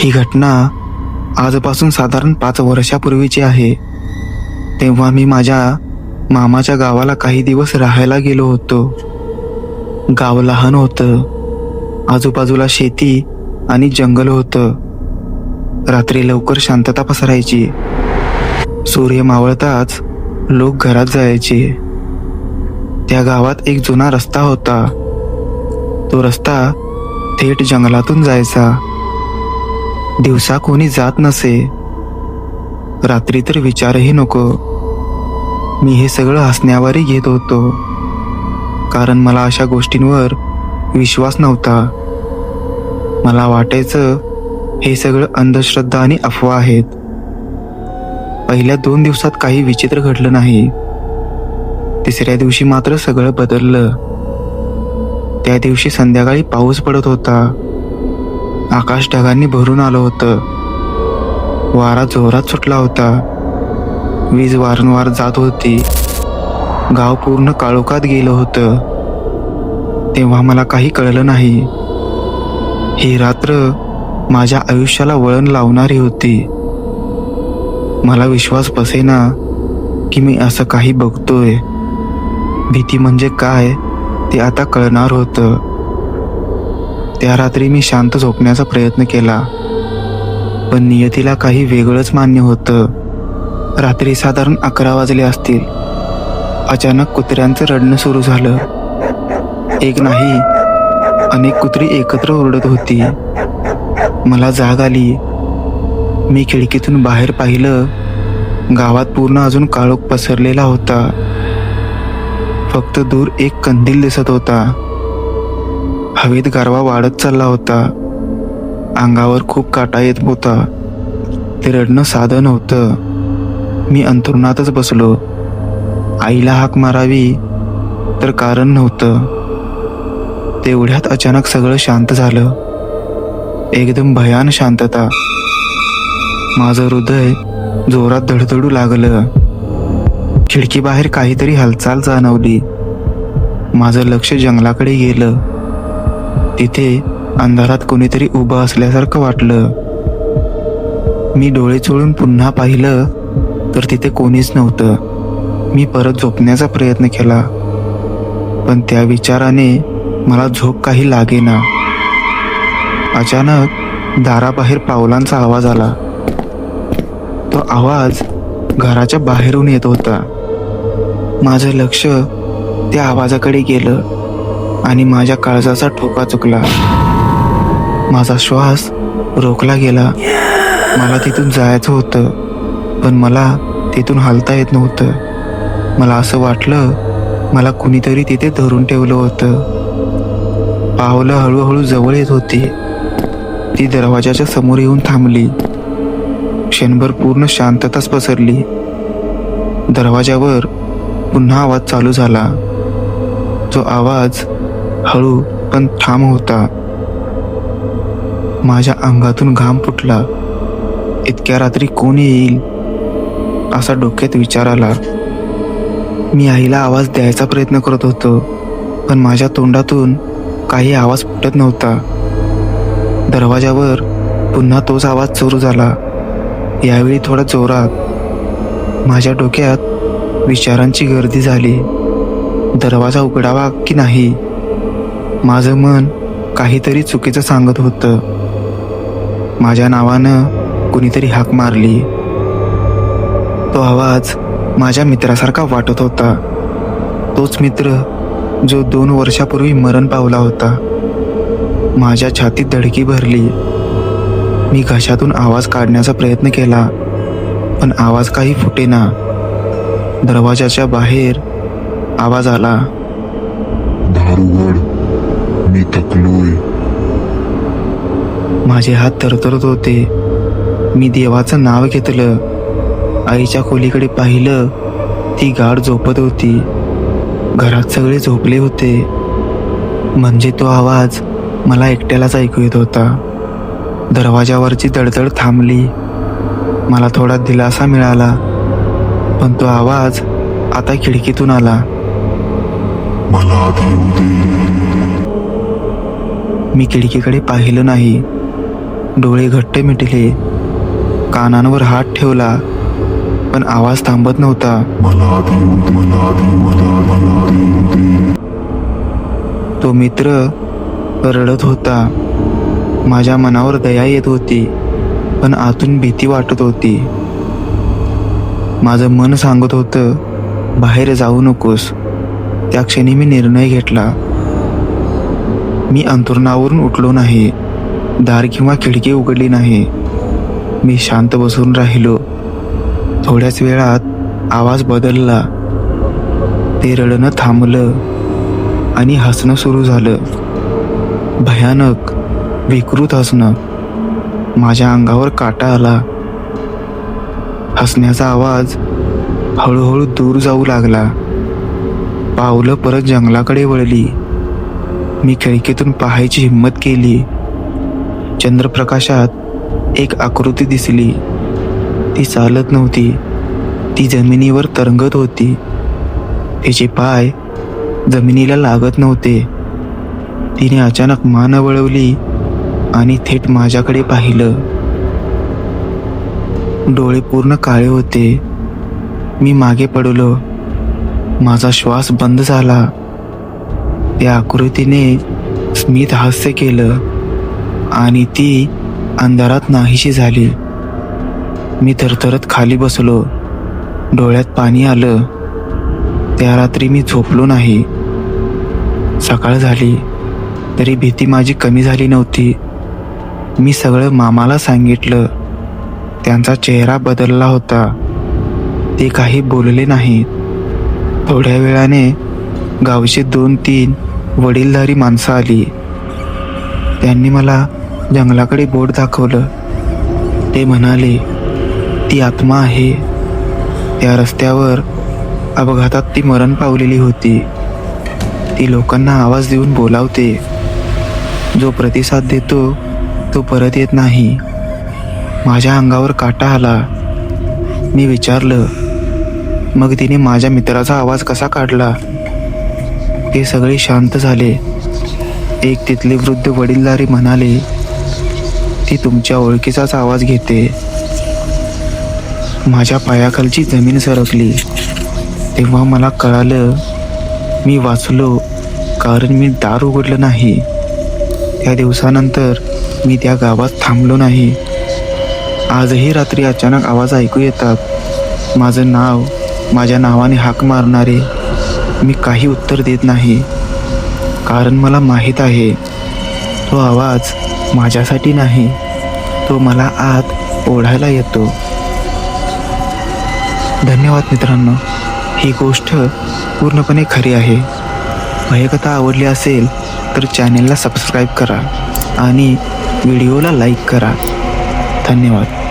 ही घटना आजपासून साधारण पाच वर्षापूर्वीची आहे. तेव्हा मी माझ्या मामाच्या गावाला काही दिवस राहायला गेलो होतो. गाव लहान होतं. आजूबाजूला शेती आणि जंगल होतं. रात्री लवकर शांतता पसरायची. सूर्य मावळताच लोक घरात जायचे. त्या गावात एक जुना रस्ता होता. तो रस्ता थेट जंगलातून जायचा. दिवसा कोणी जात नसे. रात्री तर विचारही नको. मी हे सगळं हसण्यावरही घेत होतो. कारण मला अशा गोष्टींवर विश्वास नव्हता. मला वाटायचं हे सगळं अंधश्रद्धा आणि अफवा आहेत. पहिल्या दोन दिवसात काही विचित्र घडलं नाही. तिसऱ्या दिवशी मात्र सगळं बदललं. त्या दिवशी संध्याकाळी पाऊस पडत होता. आकाश ढगांनी भरून आलं होतं. वारा जोरात सुटला होता. वीज वारंवार जात होती. गाव पूर्ण काळोखात गेलं होतं. तेव्हा मला काही कळलं नाही. ही रात्र माझ्या आयुष्याला वळण लावणारी होती. मला विश्वास बसेना की मी असं काही बघतोय. भीती म्हणजे काय ते आता कळणार होतं. त्या रात्री मी शांत झोपण्याचा प्रयत्न केला. पण नियतीला काही वेगळंच मान्य होतं. रात्री साधारण अकरा वाजले असतील. अचानक कुत्र्यांचं रडणं सुरू झालं. एक नाही अनेक कुत्री एकत्र ओरडत होती. मला जाग आली. मी खिडकीतून बाहेर पाहिलं. गावात पूर्ण अजून काळोख पसरलेला होता. फक्त दूर एक कंदील दिसत होता. हवेत गारवा वाढत चालला होता. अंगावर खूप काटा येत होता. ते रडणं साधं नव्हतं. मी अंथरुणातच बसलो. आईला हाक मारावी तर कारण नव्हतं. तेवढ्यात अचानक सगळं शांत झालं. एकदम भयान शांतता. माझं हृदय जोरात धडधडू लागलं. खिडकीबाहेर काहीतरी हालचाल जाणवली. माझं लक्ष जंगलाकडे गेलं. तिथे अंधारात कोणीतरी उभं असल्यासारखं वाटलं. मी डोळे चोळून पुन्हा पाहिलं तर तिथे कोणीच नव्हतं. मी परत झोपण्याचा प्रयत्न केला. पण त्या विचाराने मला झोप काही लागेना. अचानक दाराबाहेर पावलांचा आवाज आला. तो आवाज घराच्या बाहेरून येत होता. माझं लक्ष त्या आवाजाकडे गेलं. आणि माझ्या काळजाचा ठोका चुकला. माझा श्वास रोखला गेला. मला तिथून जायचं होतं पण मला तिथून हलता येत नव्हतं. मला असं वाटलं मला कुणीतरी तिथे धरून ठेवलं होतं. पावलं हळूहळू जवळ येत होती. ती दरवाजाच्या समोर येऊन थांबली. क्षणभर पूर्ण शांतताच पसरली. दरवाजावर पुन्हा आवाज चालू झाला. जो आवाज हळू पण ठाम होता. माझ्या अंगातून घाम फुटला. इतक्या रात्री कोण येईल? असा डोक्यात विचार आला. मी आईला आवाज द्यायचा प्रयत्न करत होतो पण माझ्या तोंडातून काही आवाज फुटत नव्हता. दरवाजावर पुन्हा तोच आवाज सुरू झाला. यावेळी थोडा जोरात. माझ्या डोक्यात विचारांची गर्दी झाली. दरवाजा उघडावा की नाही? माझं मन काहीतरी चुकीचं सांगत होतं. माझ्या नावानं कुणीतरी हाक मारली. तो आवाज माझ्या मित्रासारखा वाटत होता. तोच मित्र जो दोन वर्षापूर्वी मरण पावला होता. माझ्या छातीत धडकी भरली. मी घशातून आवाज काढण्याचा प्रयत्न केला पण आवाज काही फुटेना. दरवाजाच्या बाहेर आवाज आला. दारू मी थकलोय. माझे हात थरथरत होते. मी देवाचं नाव घेतलं. आईच्या खोलीकडे पाहिलं. ती गाढ झोपत होती. घरात सगळे झोपले होते. म्हणजे तो आवाज मला एकट्यालाच ऐकू येत होता. दरवाजावरची दडदड थांबली. मला थोडा दिलासा मिळाला. पण तो आवाज आता खिडकीतून आला. मला मी खिडकीकडे पाहिलं नाही. डोळे घट्ट मिटले. कानांवर हात ठेवला पण आवाज थांबत नव्हता. तो मित्र रडत होता. माझ्या मनावर दया येत होती पण आतून भीती वाटत होती. माझं मन सांगत होतं बाहेर जाऊ नकोस. त्या क्षणी मी निर्णय घेतला. मी अंतुरणावरून उठलो नाही. दार किंवा खिडकी उघडली नाही. मी शांत बसून राहिलो. थोड्याच वेळात आवाज बदलला. ते रडणं थांबलं आणि हसणं सुरू झालं. भयानक विकृत हसणं माझ्या अंगावर काटा आला. हसण्याचा आवाज हळूहळू दूर जाऊ लागला. पावलं परत जंगलाकडे वळली. मी खिडकीतून पाहायची हिंमत केली. चंद्रप्रकाशात एक आकृती दिसली. ती चालत नव्हती. ती जमिनीवर तरंगत होती. तिचे पाय जमिनीला लागत नव्हते. तिने अचानक मान वळवली आणि थेट माझ्याकडे पाहिलं. डोळे पूर्ण काळे होते. मी मागे पडलो. माझा श्वास बंद झाला. त्या आकृतीने स्मित हास्य केलं आणि ती अंधारात नाहीशी झाली. मी थरथरत खाली बसलो. डोळ्यात पाणी आलं. त्या रात्री मी झोपलो नाही. सकाळ झाली. तरी भीती माझी कमी झाली नव्हती. मी सगळं मामाला सांगितलं. त्यांचा चेहरा बदलला होता. ते काही बोलले नाही थोड्या वेळाने गावचे दोन तीन वडीलधारी माणसं आली. त्यांनी मला जंगलाकडे बोट दाखवलं. ते म्हणाले ती आत्मा आहे. त्या रस्त्यावर अपघातात ती मरण पावलेली होती. ती लोकांना आवाज देऊन बोलावते. जो प्रतिसाद देतो तो परत येत नाही. माझ्या अंगावर काटा आला. मी विचारलं मग तिने माझ्या मित्राचा आवाज कसा काढला? ते सगळे शांत झाले. एक तिथले वृद्ध वडीलधारी म्हणाले ती तुमच्या ओळखीचाच आवाज घेते. माझ्या पायाखालची जमीन सरकली. तेव्हा मला कळालं मी वाचलो कारण मी दार उघडलं नाही. त्या दिवसानंतर मी त्या गावात थांबलो नाही. आजही रात्री अचानक आवाज ऐकू येतात. माझं नाव माझ्या नावाने हाक मारणारे मी काही उत्तर देत नाही. कारण मला माहीत आहे तो आवाज माझ्यासाठी नाही तो मला आत ओढायला येतो. धन्यवाद मित्रांनो ही गोष्ट पूर्णपणे खरी आहे. भयकथा आवडली असेल तर चॅनेलला सबस्क्राईब करा आणि व्हिडिओला लाईक करा. धन्यवाद.